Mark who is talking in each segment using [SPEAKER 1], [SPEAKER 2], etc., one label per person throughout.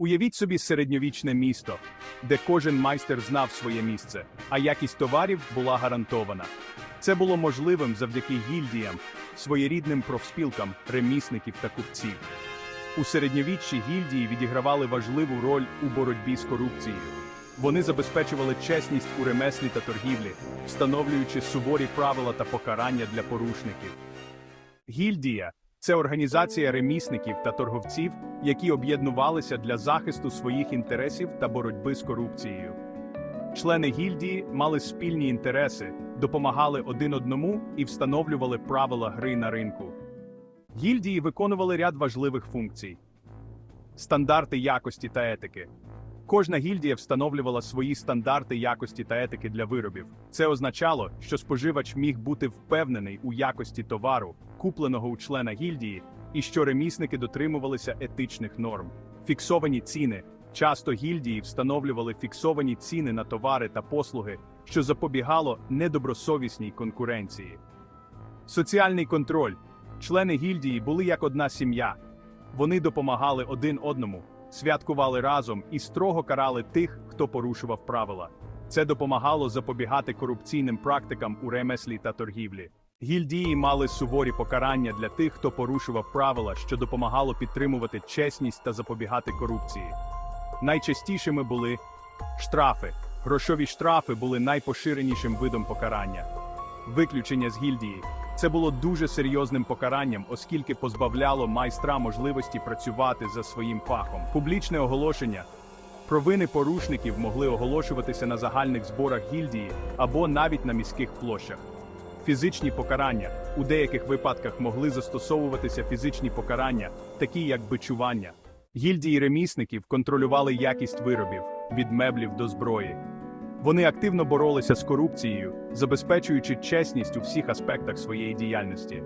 [SPEAKER 1] Уявіть собі середньовічне місто, де кожен майстер знав своє місце, а якість товарів була гарантована. Це було можливим завдяки гільдіям, своєрідним профспілкам, ремісників та купців. У середньовіччі гільдії відігравали важливу роль у боротьбі з корупцією. Вони забезпечували чесність у ремеслі та торгівлі, встановлюючи суворі правила та покарання для порушників. Гільдія це організація ремісників та торговців, які об'єднувалися для захисту своїх інтересів та боротьби з корупцією. Члени гільдії мали спільні інтереси, допомагали один одному і встановлювали правила гри на ринку. Гільдії виконували ряд важливих функцій: стандарти якості та етики. Кожна гільдія встановлювала свої стандарти якості та етики для виробів. Це означало, що споживач міг бути впевнений у якості товару, купленого у члена гільдії, і що ремісники дотримувалися етичних норм. Фіксовані ціни. Часто гільдії встановлювали фіксовані ціни на товари та послуги, що запобігало недобросовісній конкуренції. Соціальний контроль. Члени гільдії були як одна сім'я. Вони допомагали один одному, святкували разом і строго карали тих, хто порушував правила. Це допомагало запобігати корупційним практикам у ремеслі та торгівлі. Гільдії мали суворі покарання для тих, хто порушував правила, що допомагало підтримувати чесність та запобігати корупції. Найчастішими були штрафи. Грошові штрафи були найпоширенішим видом покарання. Виключення з гільдії. Це було дуже серйозним покаранням, оскільки позбавляло майстра можливості працювати за своїм фахом. Публічне оголошення. Провини порушників могли оголошуватися на загальних зборах гільдії або навіть на міських площах. Фізичні покарання у деяких випадках могли застосовуватися фізичні покарання, такі як бичування. Гільдії ремісників контролювали якість виробів від меблів до зброї. Вони активно боролися з корупцією, забезпечуючи чесність у всіх аспектах своєї діяльності.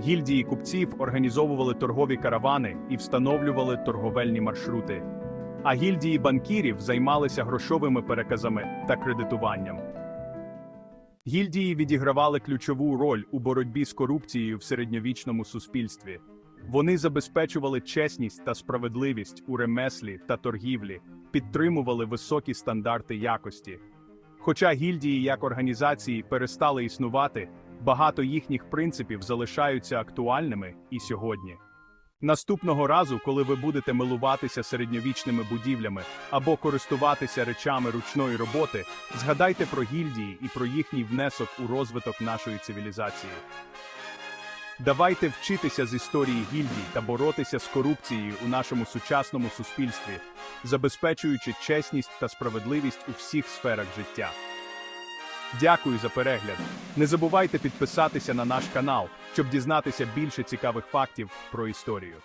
[SPEAKER 1] Гільдії купців організовували торгові каравани і встановлювали торговельні маршрути. А гільдії банкірів займалися грошовими переказами та кредитуванням. Гільдії відігравали ключову роль у боротьбі з корупцією в середньовічному суспільстві. Вони забезпечували чесність та справедливість у ремеслі та торгівлі, підтримували високі стандарти якості. Хоча гільдії як організації перестали існувати, багато їхніх принципів залишаються актуальними і сьогодні. Наступного разу, коли ви будете милуватися середньовічними будівлями або користуватися речами ручної роботи, згадайте про гільдії і про їхній внесок у розвиток нашої цивілізації. Давайте вчитися з історії гільдій та боротися з корупцією у нашому сучасному суспільстві, забезпечуючи чесність та справедливість у всіх сферах життя. Дякую за перегляд. Не забувайте підписатися на наш канал, щоб дізнатися більше цікавих фактів про історію.